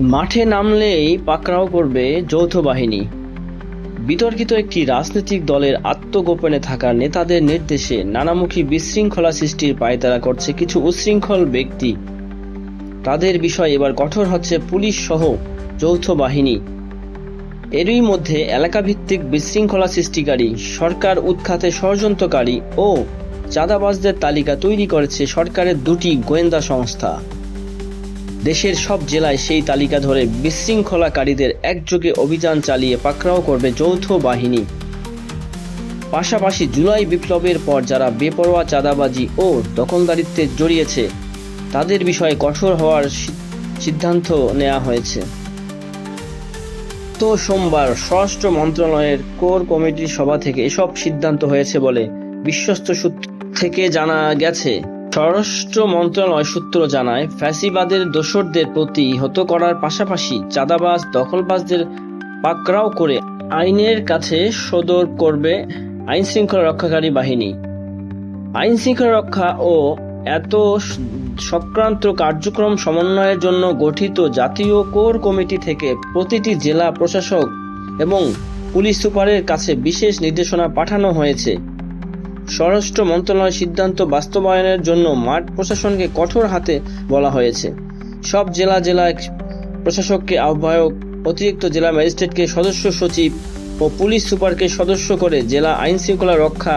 মাঠে নামলেই পাকড়াও করবে যৌথ বাহিনী। বিতর্কিত একটি রাজনৈতিক দলের আত্মগোপনে থাকা নেতাদের নির্দেশে নানামুখী বিশৃঙ্খলা সৃষ্টির পায়তারা করছে কিছু উচ্ছৃঙ্খল ব্যক্তি। তাদের বিষয় এবার কঠোর হচ্ছে পুলিশ সহ যৌথ বাহিনী। এরই মধ্যে এলাকাভিত্তিক বিশৃঙ্খলা সৃষ্টিকারী, সরকার উৎখাতে ষড়যন্ত্রকারী ও চাঁদাবাজদের তালিকা তৈরি করেছে সরকারের দুটি গোয়েন্দা সংস্থা। দেশের সব জেলায় সেই তালিকা ধরে বিশৃঙ্খলাকারীদের একযোগে অভিযান চালিয়ে পাকড়াও করবে যৌথ বাহিনী। পাশাপাশি জুলাই বিপ্লবের পর যারা বেপরোয়া চাঁদাবাজি ও দখলদারিত্বে জড়িয়েছে, তাদের বিষয়ে কঠোর হওয়ার সিদ্ধান্ত নেওয়া হয়েছে। তো সোমবার স্বরাষ্ট্র মন্ত্রণালয়ের কোর কমিটির সভা থেকে এসব সিদ্ধান্ত হয়েছে বলে বিশ্বস্ত সূত্র থেকে জানা গেছে। স্বরাষ্ট্র মন্ত্রণালয় সূত্র জানায়, ফ্যাসিবাদের দোসরদের প্রতিহত করার পাশাপাশি চাঁদাবাজ, দখলবাজদের পাকড়াও করে আইনের কাছে সদর করবে আইন শৃঙ্খলা রক্ষাকারী বাহিনী। আইন শৃঙ্খলা রক্ষা ও এত সক্রান্ত কার্যক্রম সমন্বয়ের জন্য গঠিত জাতীয় কোর কমিটি থেকে প্রতিটি জেলা প্রশাসক এবং পুলিশ সুপারের কাছে বিশেষ নির্দেশনা পাঠানো হয়েছে। স্বরাষ্ট্র মন্ত্রণালয়ের সিদ্ধান্ত বাস্তবায়নের জন্য মাঠ প্রশাসনকে কঠোর হাতে বলা হয়েছে। সব জেলা জেলা প্রশাসককে আহ্বায়ক, অতিরিক্ত জেলা ম্যাজিস্ট্রেটকে সদস্য সচিব ও পুলিশ সুপারকে সদস্য করে জেলা আইন শৃঙ্খলা রক্ষা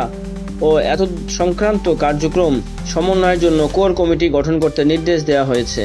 ও এত সংক্রান্ত কার্যক্রম সমন্বয়ের জন্য কোর কমিটি গঠন করতে নির্দেশ দেওয়া হয়েছে।